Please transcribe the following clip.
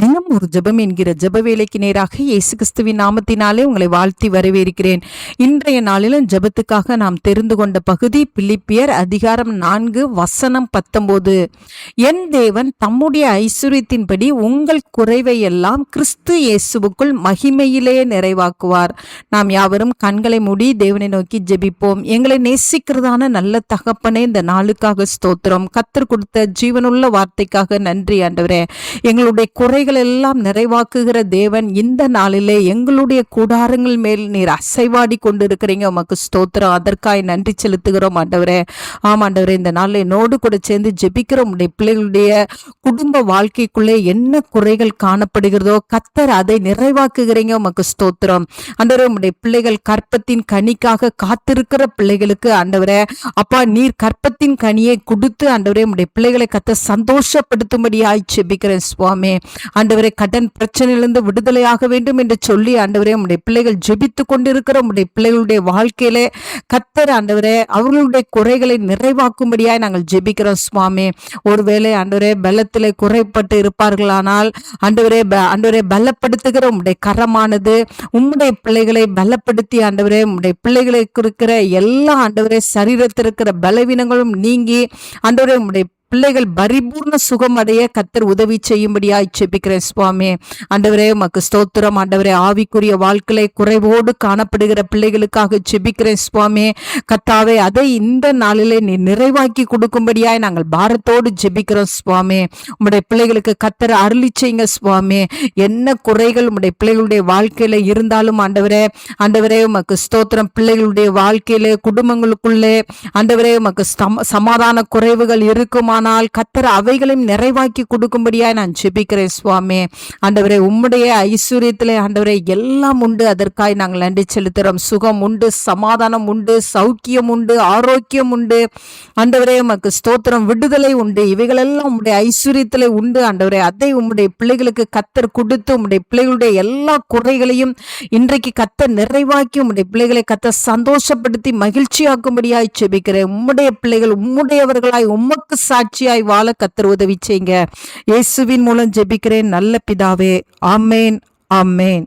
தினம் ஒரு ஜெபம் என்கிற ஜெப வேலைக்கு நேராக இயேசு கிறிஸ்துவின் நாமத்தினாலே உங்களை வாழ்த்தி வரவேற்கிறேன். இன்றைய நாளிலும் ஜெபத்துக்காக நாம் தெரிந்து கொண்ட பகுதி பிலிப்பியர் அதிகாரம் நான்கு வசனம் பத்தொன்பது. என் தேவன் தம்முடைய ஐஸ்வர்யத்தின்படி உங்கள் குறைவை எல்லாம் கிறிஸ்து இயேசுவுக்குள் மகிமையிலே நிறைவாக்குவார். நாம் யாவரும் கண்களை மூடி தேவனை நோக்கி ஜெபிப்போம். எங்களை நேசிக்கிறதான நல்ல தகப்பனே இந்த நாளுக்காக ஸ்தோத்திரம். கத்தர் கொடுத்த ஜீவனுள்ள வார்த்தைக்காக நன்றி ஆண்டவரே. எங்களுடைய குறை குறைகள் எல்லாம் நிறைவாக்குகிற தேவன் இந்த நாளிலே எங்களுடைய கூடாரங்கள் மேல் நீர் அசைவாடி கொண்டு இருக்கிறீங்க உமக்கு ஸ்தோத்திரம். அதற்காய் நன்றி செலுத்துகிறோம் ஆண்டவரே. ஆம் ஆண்டவரே இந்த நாளில் என்னோடு கூட சேர்ந்து ஜெபிக்கிற உடைய பிள்ளைகளுடைய குடும்ப வாழ்க்கைக்குள்ளே என்ன குறைகள் காணப்படுகிறதோ கத்தர் அதை நிறைவாக்குகிறீங்க. உமக்கு ஸ்தோத்திரம். ஆண்டவரே உடைய பிள்ளைகள் கற்பத்தின் கனிக்காக காத்திருக்கிற பிள்ளைகளுக்கு ஆண்டவரே அப்பா நீர் கற்பத்தின் கனியை கொடுத்து ஆண்டவரே உடைய பிள்ளைகளை கத்த சந்தோஷப்படுத்தும்படியாய் ஜெபிக்கிறேன் சுவாமி. ஆண்டவரே கடன் பிரச்சனையிலிருந்து விடுதலையாக வேண்டும் என்று சொல்லி ஆண்டவரே உடைய பிள்ளைகள் ஜெபித்து கொண்டிருக்கிற உடைய பிள்ளைகளுடைய வாழ்க்கையிலே கத்தர் ஆண்டவரே அவர்களுடைய குறைகளை நிறைவாக்கும்படியாய் நாங்கள் ஜெபிக்கிறோம் சுவாமி. ஒருவேளை ஆண்டவரே பலத்திலே குறைப்பட்டு இருப்பார்களானால் ஆண்டவரே ப- ஆண்டவரே பலப்படுத்துகிற உம்முடைய கரமானது உம்முடைய பிள்ளைகளை பலப்படுத்தி ஆண்டவரே உடைய பிள்ளைகளுக்கு இருக்கிற எல்லா ஆண்டவரே சரீரத்தில் இருக்கிற பலவீனங்களும் நீங்கி ஆண்டவரே உடைய பிள்ளைகள் பரிபூர்ண சுகம் அடைய கத்தர் உதவி செய்யும்படியாய் ஜெபிக்கிறேன் சுவாமி. ஆண்டவரே உமக்கு ஸ்தோத்திரம். ஆண்டவரே ஆவிக்குரிய வாழ்க்கையை குறைவோடு காணப்படுகிற பிள்ளைகளுக்காக செபிக்கிறேன் சுவாமி. கத்தாவே அதை இந்த நாளிலே நீ நிறைவாக்கி கொடுக்கும்படியாய் நாங்கள் பாரத்தோடு ஜெபிக்கிறோம் சுவாமி. உம்முடைய பிள்ளைகளுக்கு கத்தர் அருளி செய்யுங்க சுவாமி. என்ன குறைகள் உம்முடைய பிள்ளைகளுடைய வாழ்க்கையில இருந்தாலும் ஆண்டவரே ஆண்டவரே உமக்கு ஸ்தோத்திரம். பிள்ளைகளுடைய வாழ்க்கையிலே குடும்பங்களுக்குள்ளே ஆண்டவரே உமக்கு சம- சமாதான குறைவுகள் ஆனால் கத்தர் அவைகளையும் நிறைவாக்கி கொடுக்கும்படியாக நான் ஜெபிக்கிறேன் சுவாமி. ஆண்டவரே உம்முடைய ஐஸ்வர்யத்திலே ஆண்டவரே எல்லாம் உண்டு. அதற்காய் நாங்கள் நன்றி செலுத்துகிறோம். சுகம் உண்டு சமாதானம் உண்டு சௌக்கியம் உண்டு ஆரோக்கியம் உண்டு. ஆண்டவரே உமக்கு ஸ்தோத்திரம் விடுதலை உண்டு. இவைகளெல்லாம் உம்முடைய ஐஸ்வர்யத்திலே உண்டு. ஆண்டவரே அதை உம்முடைய பிள்ளைகளுக்கு கத்தர் கொடுத்து உம்முடைய பிள்ளைகளுடைய எல்லா குறைகளையும் இன்றைக்கு கத்தர் நிறைவாக்கி உம்முடைய பிள்ளைகளை கத்த சந்தோஷப்படுத்தி மகிழ்ச்சியாக்கும்படியாய் ஜெபிக்கிறேன். உம்முடைய பிள்ளைகள் உம்முடையவர்களாய் உமக்கு சாட்சியாய் வாழ கத்தர் உதவி செய்யுங்க. இயேசுவின் மூலம் ஜெபிக்கிறேன். நல்ல பிதாவே. ஆமேன். ஆமேன்.